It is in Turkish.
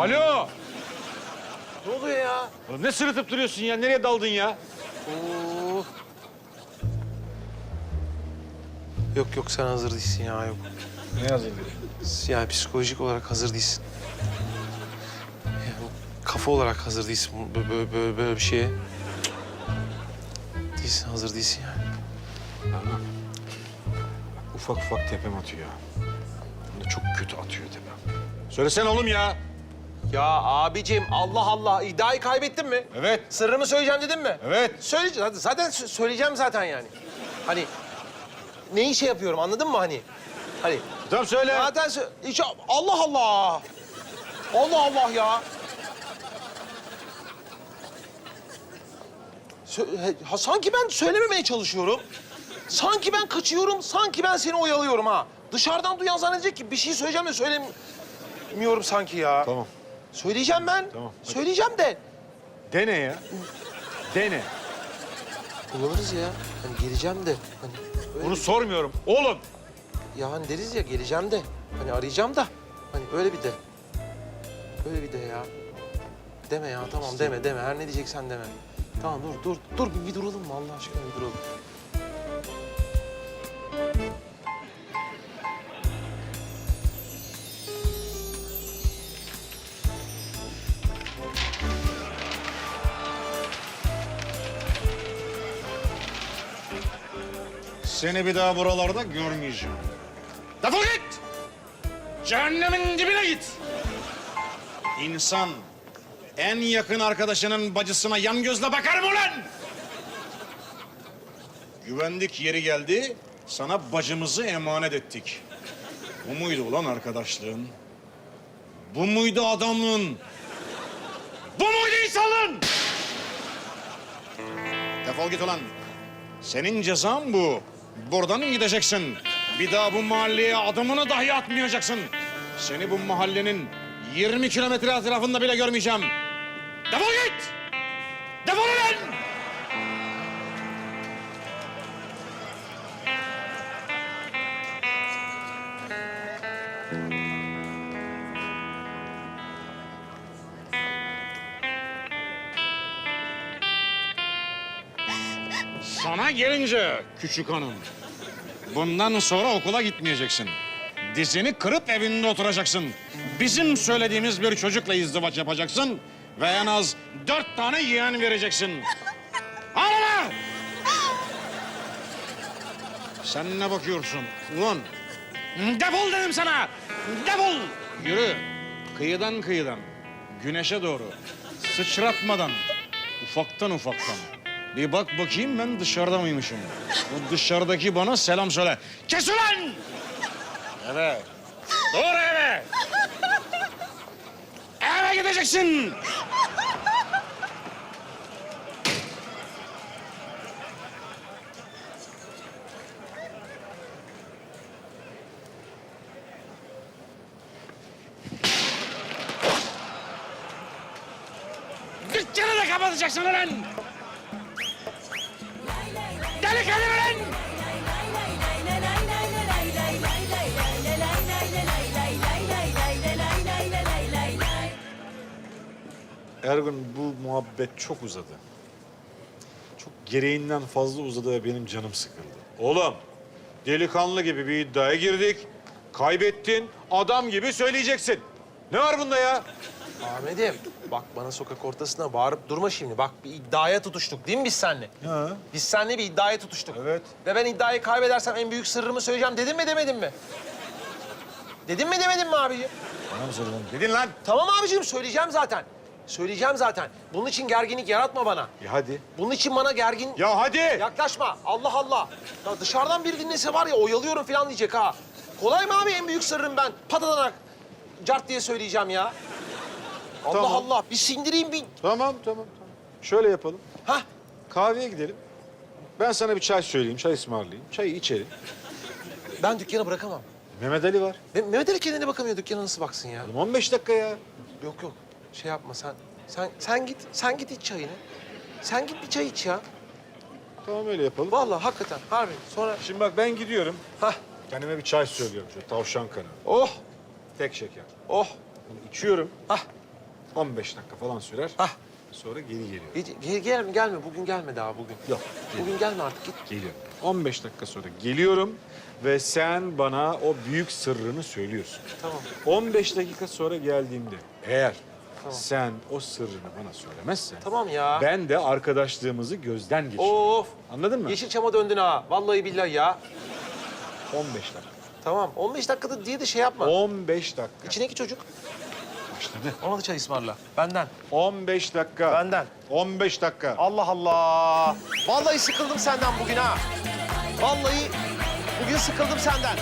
Alo. Ne oluyor ya? Oğlum ne sırıtıp duruyorsun ya? Nereye daldın ya? Oo. Yok yok sen hazır değilsin ya yok. Ne yazayım Ya psikolojik olarak hazır değilsin. Yani kafa olarak hazır değilsin böyle, böyle, böyle, bir şeye. Değilsin, hazır değilsin yani. Ufak ufak tepem atıyor. De çok kötü atıyor tepem. Söylesene oğlum ya. Ya abicim Allah Allah iddiayı kaybettin mi? Evet. Sırrımı söyleyeceğim dedin mi? Evet. Söyleyeceğim. Zaten sö- söyleyeceğim zaten yani. Hani neyi şey yapıyorum anladın mı hani? Hani Tamam söyle. zaten sö- hiç Allah Allah. Allah Allah ya. Sö- he- ha, sanki ben söylememeye çalışıyorum. Sanki ben kaçıyorum, sanki ben seni oyalıyorum ha. Dışarıdan duyan zannedecek ki bir şey söyleyeceğim de söylemiyorum sanki ya. Tamam. Söyleyeceğim ben. Tamam, hadi. Söyleyeceğim de. Dene ya. Dene. Kullanırız ya. Hani geleceğim de. Hani öyle Bunu sormuyorum. Oğlum. Ya hani deriz ya geleceğim de. Hani arayacağım da. Hani öyle bir de. Öyle bir de ya. Deme ya tamam deme deme. Her ne diyeceksen deme. Tamam dur dur. Dur bir, bir duralım mı Allah aşkına bir duralım. Seni bir daha buralarda görmeyeceğim. Defol git! Cehennemin dibine git! İnsan en yakın arkadaşının bacısına yan gözle bakar mı ulan? Güvendik yeri geldi, sana bacımızı emanet ettik. Bu muydu ulan arkadaşlığın? Bu muydu adamlığın? Bu muydu insanlığın? Defol git ulan. Senin cezan bu. Buradan gideceksin. Bir daha bu mahalleye adımını dahi atmayacaksın. Seni bu mahallenin 20 kilometre etrafında bile görmeyeceğim. Defol git! Defol ulan! Sana gelince küçük hanım. Bundan sonra okula gitmeyeceksin. Dizini kırıp evinde oturacaksın. Bizim söylediğimiz bir çocukla izdivaç yapacaksın. Ve en az dört tane yeğen vereceksin. Ağlama! Sen ne bakıyorsun? Ulan! Defol dedim sana! Defol! Yürü. Kıyıdan kıyıdan. Güneşe doğru. Sıçratmadan. Ufaktan ufaktan. Bir bak bakayım ben dışarıda mıymışım? O dışarıdaki bana selam söyle. Kes ulan! Eve. Doğru eve. Eve gideceksin. Dükkanı da kapatacaksın ulan! Ulan! Ergun bu muhabbet çok uzadı. Çok gereğinden fazla uzadı ve benim canım sıkıldı. Oğlum, delikanlı gibi bir iddiaya girdik. Kaybettin, adam gibi söyleyeceksin. Ne var bunda ya? Ahmet'im bak bana sokak ortasına bağırıp durma şimdi. Bak bir iddiaya tutuştuk değil mi biz seninle? Ha. Biz seninle bir iddiaya tutuştuk. Evet. Ve ben iddiayı kaybedersem en büyük sırrımı söyleyeceğim. Dedim mi demedin mi? Dedim mi demedin mi abiciğim? Bana mı söyledin? Dedin lan. Tamam abiciğim söyleyeceğim zaten. Söyleyeceğim zaten. Bunun için gerginlik yaratma bana. Ya hadi. Bunun için bana gergin... Ya hadi. Yaklaşma. Allah Allah. Ya dışarıdan biri dinlese var ya oyalıyorum falan diyecek ha. Kolay mı abi en büyük sırrım ben? Patadanak cart diye söyleyeceğim ya. Allah Tamam. Allah. Bir sindireyim bir... Tamam, tamam, tamam. Şöyle yapalım. Hah. Kahveye gidelim. Ben sana bir çay söyleyeyim, çay ısmarlayayım. Çayı içelim. Ben dükkanı bırakamam. Mehmet Ali var. Ve Mehmet Ali kendine bakamıyor. Dükkana nasıl baksın ya? Oğlum 15 dakika ya. Yok yok. Şey yapma sen. Sen sen git. Sen git iç çayını. Sen git bir çay iç ya. Tamam öyle yapalım. Vallahi hakikaten harbi. Sonra Şimdi bak ben gidiyorum. hah. Kendime bir çay söylüyorum şöyle tavşan kanı. Oh. Tek şeker. Oh. Bunu içiyorum. Hah. 15 dakika falan sürer. Hah. Sonra geri geliyor. Hiç, gel, gelme, gelme. Bugün gelme daha bugün. Yok. Bugün gelme artık git. Geliyorum. 15 dakika sonra geliyorum ve sen bana o büyük sırrını söylüyorsun. Tamam. 15 dakika sonra geldiğimde eğer sen o sırrını bana söylemezsen Tamam ya. ben de arkadaşlığımızı gözden geçiririm. Of. Anladın mı? Yeşilçam'a döndün ha. Vallahi billahi ya. 15 dakika. Tamam. 15 dakikada diye de şey yapma. 15 dakika. İçindeki çocuk. Başladı. Ona da çay ısmarla. Benden. 15 dakika. Benden. 15 dakika. Allah Allah. Vallahi sıkıldım senden bugün ha. Vallahi bugün sıkıldım senden.